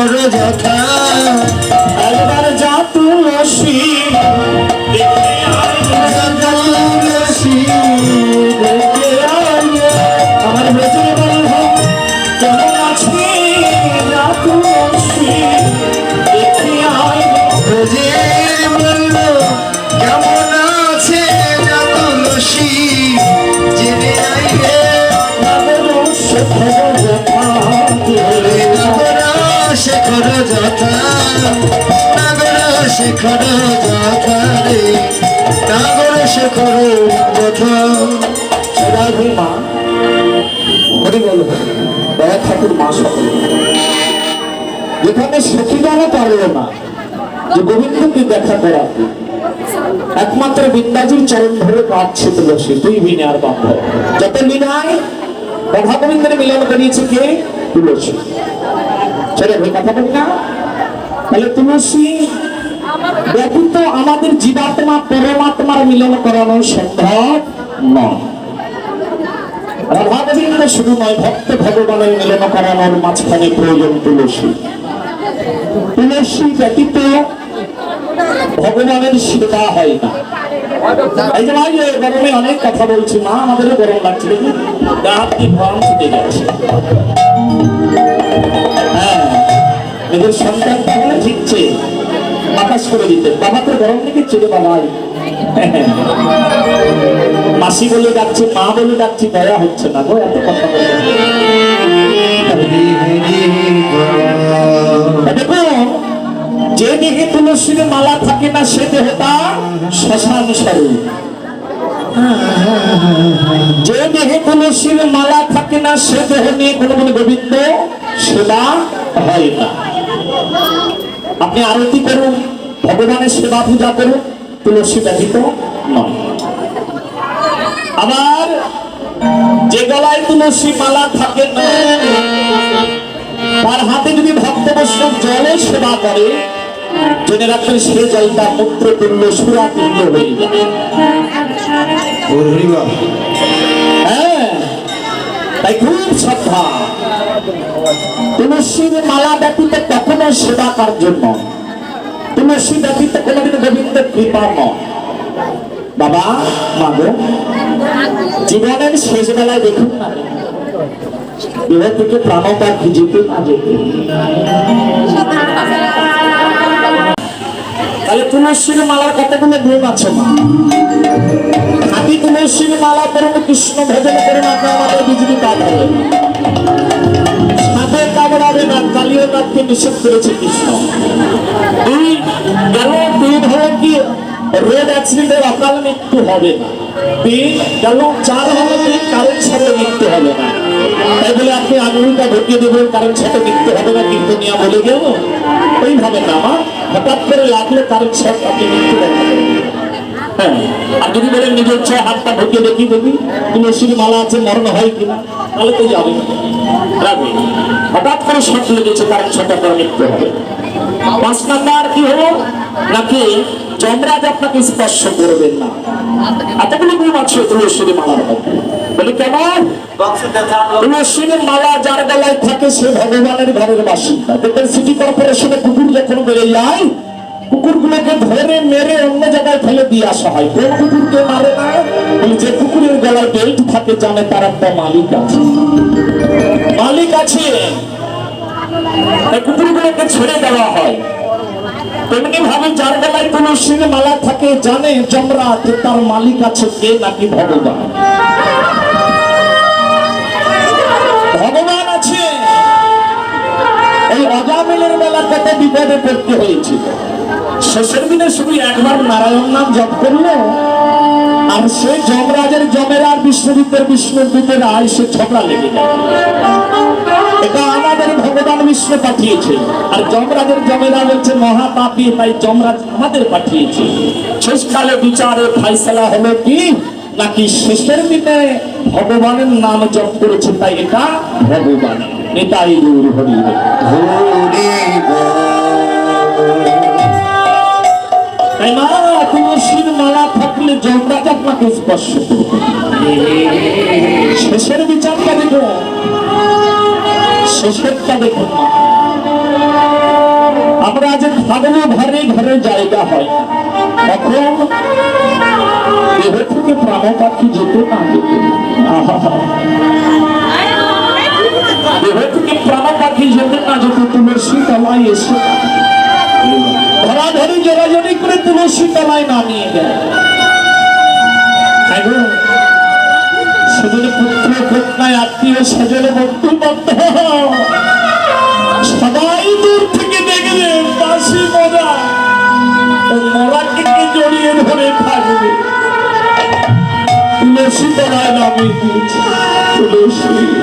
শেখর যথা। একবার যা তুলসী আমার বেঁচে বলব কেমন আছি যা তুলসী দেখে আয় শেখর শেখর রাধে মা হরি বল, দয়া ঠাকুর মা সকল। যেখানে পারল না, যে গোবিন্দকে দেখা করাতে একমাত্র বিন্দাজির চরণ ধরে কাঁদছে তুলসী তুই বিনে আর বান্ধব যত বিনায়, রাধা গোবিন্দের মিলন করিয়েছে কে? তুলসী। ভাই কথা বলি না। তাহলে তুলসী ব্যতীত আমাদের জীবাত্মা, পরমাত্মার মিলন করানো সম্ভব নয়। শুধু নয়, ভক্ত ভগবানের মিলন করানোর মাঝখানে প্রয়োজন তুলসী। তুলসী ব্যতীত ভগবানের সেবা হয় না। এই যে ভাই গরমে অনেক কথা বলছি। মা, আমাদেরও গরম লাগছে ছুটে হ্যাঁ নিজের সন্তান তাহলে বাতাস করে দিতে। বাবা তো গরম থেকে চলে বাবাই মাসি বলে ডাকছি, মা বলে ডাকছি, দয়া হচ্ছে না গো, এত কথা। দেখুন যে দেহে তুলসীর মালা থাকে না, সে দেহটা শ্মশান স্বরূপ। যে দেহে তুলসীর মালা থাকে না, সে দেহ নিয়ে কোনো কোনো গোবিন্দ সেবা হয় না। আপনি আরতি করুন ভগবানের সেবা পূজা করুন তুলসী ব্যতীত নয়। আবার যে গলায় তুলসী মালা থাকে না তার হাতে যদি ভক্ত বৈষ্ণব জলে সেবা করে জেনে রাখবেন সে জলটা মূত্র তুল্য সুরা তুল্য হয়ে হ্যাঁ তাই খুব শ্রদ্ধা। তুলসীর মালা ব্যতীত কখনো সেবা কার্য নয় তুলসী ব্যতীত কোনোদিন গোবিন্দের কৃপা নয় বাবা মাগো জীবনের শেষ বেলায় দেখুন না। থেকে প্রাণতা যেতে। তাহলে তুলসীর মালার কতগুলো গুণ আছে মা হাতি তুলসীর মালা করুন কৃষ্ণ ভজন করুন আপনি আমাদের বিজলি পাঠ হবে না কালীয় নিষেধ করেছে কৃষ্ণ। অ্যাক্সিডেন্টের অকাল মৃত্যু হবে না। হঠাৎ করে হ্যাঁ আর যদি নিজের ইচ্ছায় হাতটা ঢুকিয়ে দেখি দেখি তুলসীর মালা আছে, মরণ হয় কিনা? তাহলে তো যাবে। রাখবে। হঠাৎ করে শট লেগেছে কারেন্ট শট আপনার মৃত্যু হবে। পাঁচ নাম্বার কি হলো? নাকি যমরাজ আপনাকে স্পর্শ করবেন না? এতগুলো গুণ আছে তুলসীর মালার বলে কেমন তুলসীর মালা যার গলায় থাকে সে ভগবানের ঘরের বাসিন্দা। দেখবেন সিটি কর্পোরেশনে কুকুর যখন বেড়ে যায় কুকুরগুলোকে ধরে মেরে অন্য জায়গায় ফেলে দিয়ে আসা হয়। কোন কুকুরকে মারে না? যে কুকুরের গলায় বেল্ট থাকে, জানে তার একটা মালিক আছে। মালিক আছে। কুকুরগুলোকে ছেড়ে দেওয়া হয়। বিপদে পড়তে হয়েছিল। শেষের দিনে শুধু একবার নারায়ণ নাম জপ করল, আর সে যমরাজের জমের আর বিষ্ণুদূতের বিষ্ণুদূতের আয় সে ঝগড়া লেগে এটা আমাদের ভগবান বিষ্ণু পাঠিয়েছে, আর যমরাজের জমেরা হচ্ছে মহাপাপী, তাই যমরাজ আমাদের পাঠিয়েছে। শেষকালে বিচারে ফাইসলা হলো কি? নাকি শেষের দিনে ভগবানের নাম জপ করেছে, তাই এটা ভগবান। এটাই দূর হরি তাই মা তুলসীর মালা থাকলে যমরাজ আপনাকে স্পর্শ শেষের বিচারটা দেখো। শেষেরটা দেখুন আমরা আজ থাকব ঘরে ঘরে জায়গা হয়। তখন দেহ থেকে প্রাণ পাখি যেত না। তুলসী তলায় নামিয়ে দেয়। সেদিন পুত্র আত্মীয় স্বজন বন্ধু সবাই দূর থেকে দেখবে বাসি মজা মরাকে জড়িয়ে ধরে থাকবে তুলসী তলায় নামিয়ে দিয়েছে। তুলসী।